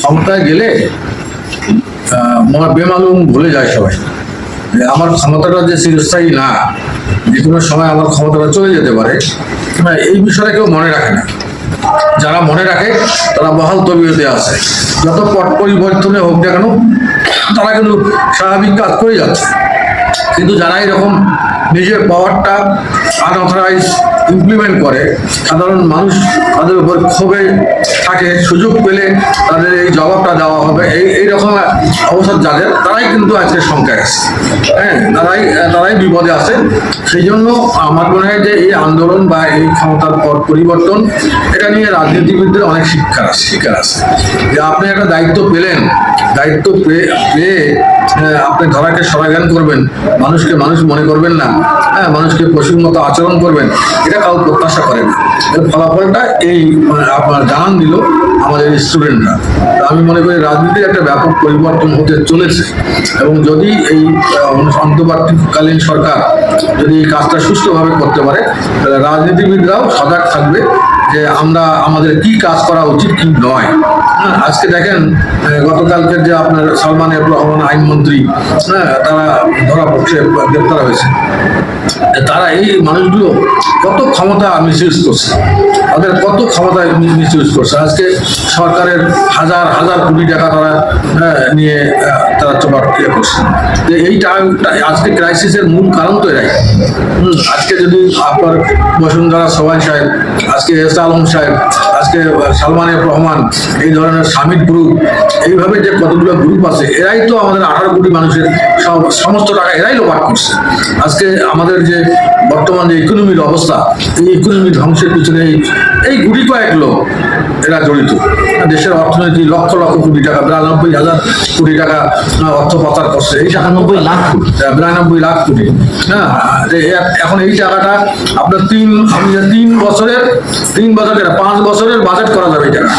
ক্ষমতায় গেলে বেমালুম ভুলে যায় সবাই। আমার ক্ষমতাটা যে চিরস্থায়ী না, যে কোনো সময় আমার ক্ষমতাটা চলে যেতে পারে এই বিষয়টা কেউ মনে রাখে না। যারা মনে রাখে, তারা বহাল তবিয়তে আছে। যত পট পরিবর্তনে হোক না কেন, তারা কিন্তু স্বাভাবিক কাজ করে যাচ্ছে। কিন্তু যারা এরকম নিজের পাওয়ারটা আনঅথরাইজ ইমপ্লিমেন্ট করে, সাধারণ মানুষ তাদের উপর ক্ষোভে থাকে, সুযোগ পেলে তাদের এই জবাবটা দেওয়া হবে। এই এইরকম অবস্থা যাদের, তারাই কিন্তু আজকে সংখ্যায় আছে। হ্যাঁ তারাই তারাই বিপদে আছে। সেই জন্য আমার মনে হয় যে এই আন্দোলন বা এই ক্ষমতার পর পরিবর্তন, এটা নিয়ে রাজনীতিবিদদের অনেক শিক্ষার আছে শিক্ষার আছে। যে আপনি একটা দায়িত্ব পেলেন দায়িত্ব পেয়ে পেয়ে আহ, আপনি ধরাকে সরাগান করবেন। মানুষকে মানুষ মনে করবেন না। হ্যাঁ মানুষকে পশুর মতো আচরণ করবেন। এটা কাউ প্রত্যাশা করে না। এর ফলাফলটা এই মানে, আপনার জানান দিল আমাদের স্টুডেন্টরা। আমি মনে করি রাজনীতির একটা ব্যাপক পরিবর্তন হতে চলেছে। এবং যদি এই অন্তর্বর্তীকালীন সরকার যদি এই কাজটা সুষ্ঠুভাবে করতে পারে তাহলে রাজনীতিবিদরাও সজাগ থাকবে যে আমরা আমাদের কি কাজ করা উচিত কি নয়। হ্যাঁ আজকে দেখেন আহ, গতকালকের যে আপনার সালমান এফ রহমান আইনমন্ত্রী হ্যাঁ তারা ধরা পড়ছে গ্রেপ্তার হয়েছে। তারা এই মানুষগুলো কত ক্ষমতা মিসইউজ করছে? তাদের কত ক্ষমতা মিসইউজ করছে? আজকে সরকারের হাজার হাজার কোটি টাকা তারা নিয়ে তারা চোপাট ইয়ে করছে। যে এই টাইমটা আজকে ক্রাইসিসের মূল কারণ তো এরাই আজকে যদি আপনার বসুন্ধরা সোহান সাহেব আজকে এস আলম সাহেব আজকে সালমান এফ রহমান, এই ধরনের সামিট গ্রুপ এইভাবে যে কতগুলো গ্রুপ আছে, এরাই তো আমাদের আঠারো কোটি মানুষের সমস্ত টাকা এরাই লোপাট করছে। আজকে আমাদের যে বর্তমান যে ইকোনমির অবস্থা, এই ইকোনমি ধ্বংসের পিছনে এই গুটি কয়েক লোক এরা জড়িত। দেশের অর্থনীতি লক্ষ লক্ষ কোটি টাকা বিরানব্বই হাজার কোটি টাকা অর্থ পাচার করছে। এই সাতানব্বই লাখ কোটি। বিরানব্বই লাখ কোটি। হ্যাঁ এখন এই টাকাটা আপনার তিন আমি তিন বছরের তিন বছরের পাঁচ বছরের বাজেট করা যাবে এই টাকা।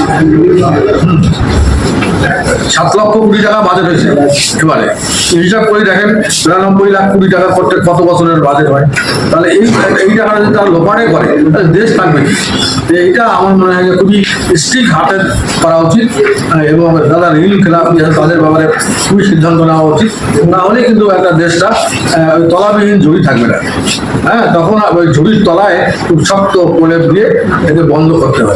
সাত লক্ষ কোটি টাকা বাজেট হয়েছে এবারে। হিসাব করে দেখেন বিরানব্বই লাখ কোটি টাকা করতে কত বছরের বাজেট হয়। তাহলে এই এই টাকাটা যদি তারা লোপারে করে তাহলে দেশ থাকবে এইটা আমার মনে হয় খুবই স্ট্রিক হাতে করা উচিত এবং যারা ঋণ খেলাপি তাদের ব্যাপারে খুবই সিদ্ধান্ত নেওয়া উচিত। না হলে কিন্তু একটা দেশটা তলাবিহীন ঝুড়ি থাকবে না। হ্যাঁ তখন ওই ঝুড়ির তলায় খুব শক্ত প্রলেপ দিয়ে এদের বন্ধ করতে হবে।